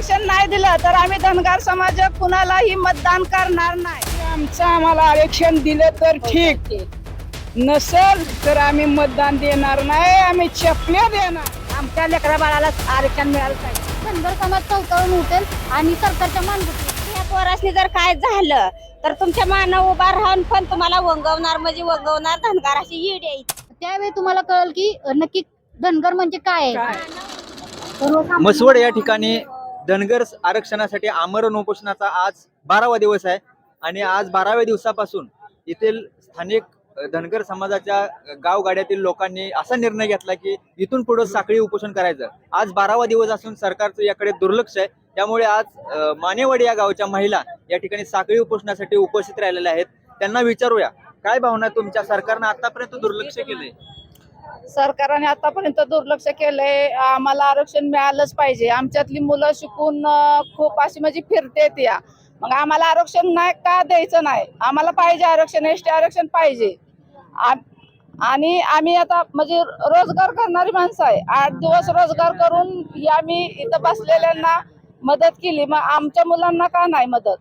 आरक्षण नाही दिलं तर आम्ही धनगर समाज कुणालाही मतदान करणार नाही. आमचं आम्हाला आरक्षण दिलं तर ठीक. नसेल तर आम्ही मतदान देणार नाही आम्ही चपल्या देणार. आमच्या लेकरा बाळाला आरक्षण मिळालं पाहिजे. धनगर समाज चौकावून उठेल आणि सरकारच्या मानगुटी. या पोरासनी जर काय झालं तर तुमच्या माना उभा राहून पण तुम्हाला वंगवणार म्हणजे वंगवणार धनगर अशी येड यायची त्यावेळी तुम्हाला कळेल की नक्की धनगर म्हणजे काय आहे? मसवड या ठिकाणी धनगर आरक्षणासाठी आमरण उपोषणाचा आज बारावा दिवस आहे. आणि आज बाराव्या दिवसापासून येथील स्थानिक धनगर समाजाच्या गावगाड्यातील लोकांनी असा निर्णय घेतला की इथून पुढे साखळी उपोषण करायचं. आज बारावा दिवस असून सरकारचं याकडे दुर्लक्ष आहे. त्यामुळे आज मानेवाडी या गावच्या महिला या ठिकाणी साखळी उपोषणासाठी उपस्थित राहिलेल्या आहेत. त्यांना विचारूया. काय भावना तुमच्या? सरकारनं आतापर्यंत दुर्लक्ष केलंय. सरकारने आतापर्यंत दुर्लक्ष केलंय. आम्हाला आरक्षण मिळालंच पाहिजे. आमच्यातली मुलं शिकून खूप अशी म्हणजे फिरतेत या. मग आम्हाला आरक्षण नाही का द्यायचं नाही? आम्हाला पाहिजे आरक्षण एस टी आरक्षण पाहिजे. आणि आम्ही आता म्हणजे रोजगार करणारी माणसं आहे. आठ दिवस रोजगार करून या मी इथं बसलेल्यांना मदत केली. मग आमच्या मुलांना का नाही मदत?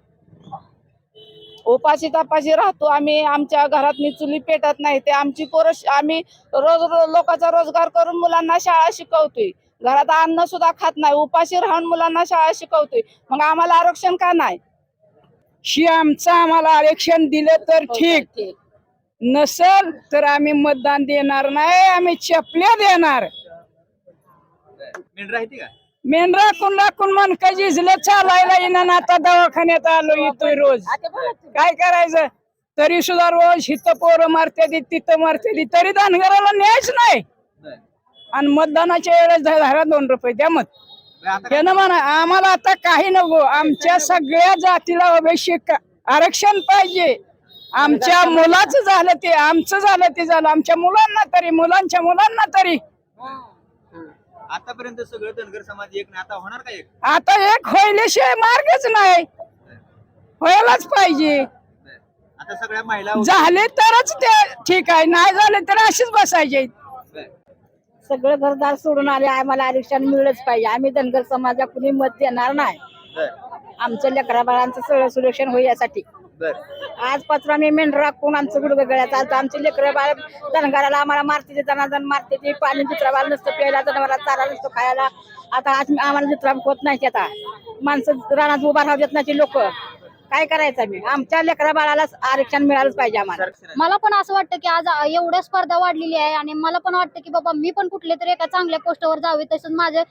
उपाशी तापाशी राहतो. आम्ही आमच्या घरात चुली पेटत नाही. ते आमची पोरं आम्ही रोज रोज लोकांचा रोजगार करून मुलांना शाळा शिकवतोय. घरात अन्न सुद्धा खात नाही. उपाशी राहून मुलांना शाळा शिकवतोय. मग आम्हाला आरक्षण का नाही? शी आमचं आम्हाला आरक्षण दिलं तर ठीक. नसेल तर आम्ही मतदान देणार नाही. आम्ही चपल्या देणार. का? मेंढरा कुण राखून मन झिजलं चालायला येणार आता दवाखान्यात आलो येतोय रोज. काय करायचं? तरी सुद्धा रोज हिथं पोरं मारते तिथं मारते तरी धनगराला न्यायच नाही. आणि मतदानाच्या वेळेस धारा दोन रुपये द्या मत. हे म्हणा आम्हाला आता काही नको. आमच्या सगळ्या जातीला अभिषेक आरक्षण पाहिजे. आमच्या मुलाचं झालं ते आमचं झालं ते झालं. आमच्या मुलांना तरी मुलांच्या मुलांना तरी. आतापर्यंत सगळं धनगर समाज एक नाही आता होणार का एक? आता एक होईल्याशिवाय मार्गच नाही. व्हायलाच पाहिजे. आता सगळ्या महिला झाले तरच ते ठीक आहे नाही झाले तर अशीच बसायचे. सगळं घरदार सोडून आले आम्हाला आरक्षण मिळलंच पाहिजे. आम्ही धनगर समाजा कुणी मत देणार नाही. बर. आमचं लेकरा बाळांचं सगळं सुरक्षण होईल यासाठी. बर. आज पात्र आम्ही मेंढर राखून आमचं गुडगं गळ्यात आता आमचे लेकरं बाळ धनगराला आम्हाला मारते ते जनाजन मारते ते पाणी दुसरा बाळ नसतं प्यायला जनावराला चारा नसतो खायला. आता आज आम्हाला दुसरा होत नाही आता. माणसं रानात उभा राहू देत नाही लोक. काय करायचं आम्ही? आमच्या लेकरा बाळाला आरक्षण मिळालंच पाहिजे आम्हाला. मला पण असं वाटतं की आज एवढ्या स्पर्धा वाढलेली आहे आणि मला पण वाटतं की बाबा मी पण कुठले तरी एका चांगल्या पोस्टवर जावे तसंच माझे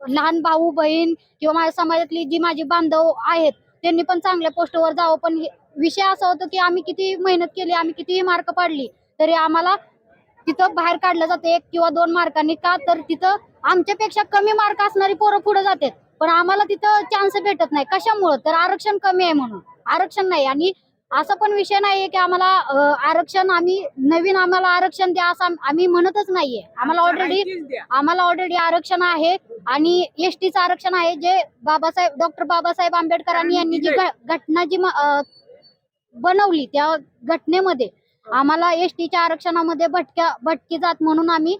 लहान भाऊ बहीण किंवा माझ्या समाजातली जी माझी बांधव आहेत त्यांनी पण चांगल्या पोस्टवर जावं पण विषय असा होतो की आम्ही किती मेहनत केली आम्ही कितीही मार्क पाडली तरी आम्हाला तिथं बाहेर काढलं जाते एक किंवा दोन मार्कांनी का? तर तिथं आमच्यापेक्षा कमी मार्क असणारी पोरं पुढे जातात. पण आम्हाला तिथं चान्स भेटत नाही. कशामुळं? तर आरक्षण कमी आहे म्हणून. आरक्षण नाही. आणि असा पण विषय नाहीये की आम्हाला आरक्षण आम्ही नवीन आम्हाला आरक्षण द्या असं आम- आम्ही म्हणतच नाहीये. आम्हाला ऑलरेडी आम्हाला ऑलरेडी आरक्षण आहे आणि एस टीचं आरक्षण आहे जे बाबासाहेब डॉक्टर बाबासाहेब आंबेडकरांनी यांनी जी घटना जी बनवली त्या घटनेमध्ये आम्हाला एस टीच्या आरक्षणामध्ये भटक्या भटकी जात म्हणून आम्ही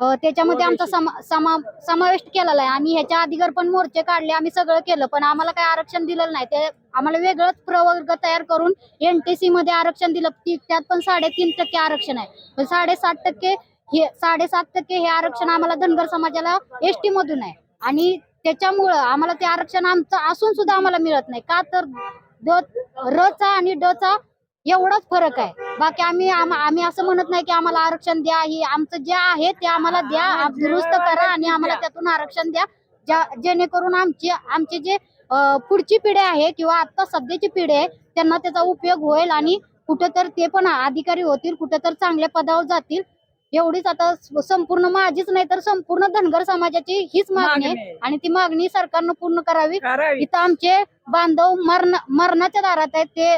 त्याच्यामध्ये आमचा समा समा समावेश केलेला आहे. आम्ही ह्याच्या आधीगर पण मोर्चे काढले आम्ही सगळं केलं पण आम्हाला काही आरक्षण दिलेलं नाही. ते आम्हाला वेगळंच प्रवर्ग तयार करून एनटीसी मध्ये आरक्षण दिलं. त्यात पण साडेतीन टक्के आरक्षण आहे. पण साडेसात टक्के हे साडेसात टक्के हे आरक्षण आम्हाला धनगर समाजाला एस मधून आहे. आणि त्याच्यामुळं आम्हाला ते आरक्षण आमचं असून सुद्धा आम्हाला मिळत नाही. का तर द रचा आणि डचा एवढाच फरक आहे. बाकी आम्ही आम- आम्ही असं म्हणत नाही की आम्हाला आरक्षण द्या ही आमचं जे आहे ते आम्हाला द्या दुरुस्त करा आणि आम्हाला त्यातून आरक्षण द्या. ज्या जेणेकरून आमची आमचे जे पुढची पिढी आहे किंवा आता सध्याची पिढी आहे त्यांना त्याचा उपयोग होईल आणि कुठं तर ते पण अधिकारी होतील कुठं तर चांगल्या पदावर जातील. एवढीच आता संपूर्ण माझीच नाही तर संपूर्ण धनगर समाजाची हीच मागणी आहे. आणि ती मागणी सरकारनं पूर्ण करावी. इथं आमचे बांधव मरण मरणाच्या दारात आहेत. ते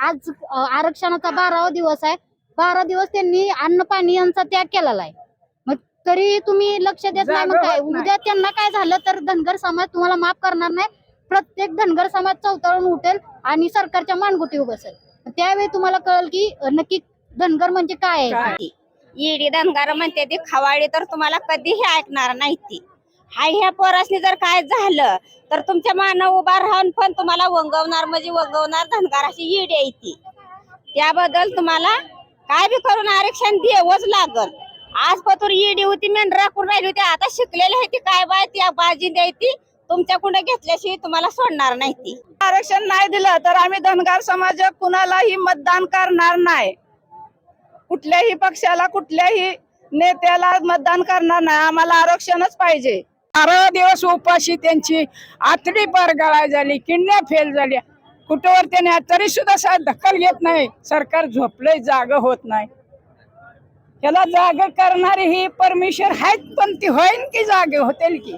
आज आरक्षणाचा बारावा दिवस आहे. बारा दिवस त्यांनी अन्न पाणी यांचा त्याग केलेला आहे. मग तरी तुम्ही लक्ष देत नाही मग काय. उद्या त्यांना काय झालं तर धनगर समाज तुम्हाला माफ करणार नाही. प्रत्येक धनगर समाज चौताळून उठेल आणि सरकारच्या मानगुटी बसेल. त्यावेळी तुम्हाला कळेल की नक्की धनगर म्हणजे काय आहे. ईडी धनगर म्हणते ती खवाळी तर तुम्हाला कधीही ऐकणार नाही ती. हाय ह्या पोरासनी जर काय झालं तर तुमच्या मानव उभा राहून पण तुम्हाला वंगवणार म्हणजे वंगवणार धनगार अशी ईडी आहे ती. त्याबद्दल तुम्हाला काय बी करून आरक्षण द्यावंच लागल. आज पतूर ईडी होती मेन राखून राहिली होती आता शिकलेली आहे ती काय बाय ती बाजी द्यायची तुमच्याकडे घेतल्याशिवाय तुम्हाला सोडणार नाही ती. आरक्षण नाही दिलं तर आम्ही धनगार समाज कुणालाही मतदान करणार नाही. कुठल्याही पक्षाला कुठल्याही नेत्याला मतदान करणार नाही. आम्हाला आरक्षणच पाहिजे. बारा दिवस उपाशी त्यांची आतडी पार गळाय झाली किडण्या फेल झाल्या. कुठवर त्याने तरी सुद्धा साहेब दखल घेत नाही. सरकार झोपलंय जाग होत नाही. त्याला जाग करणारी ही परमेश्वर आहेत पण ती होईन की जागे? होतील की?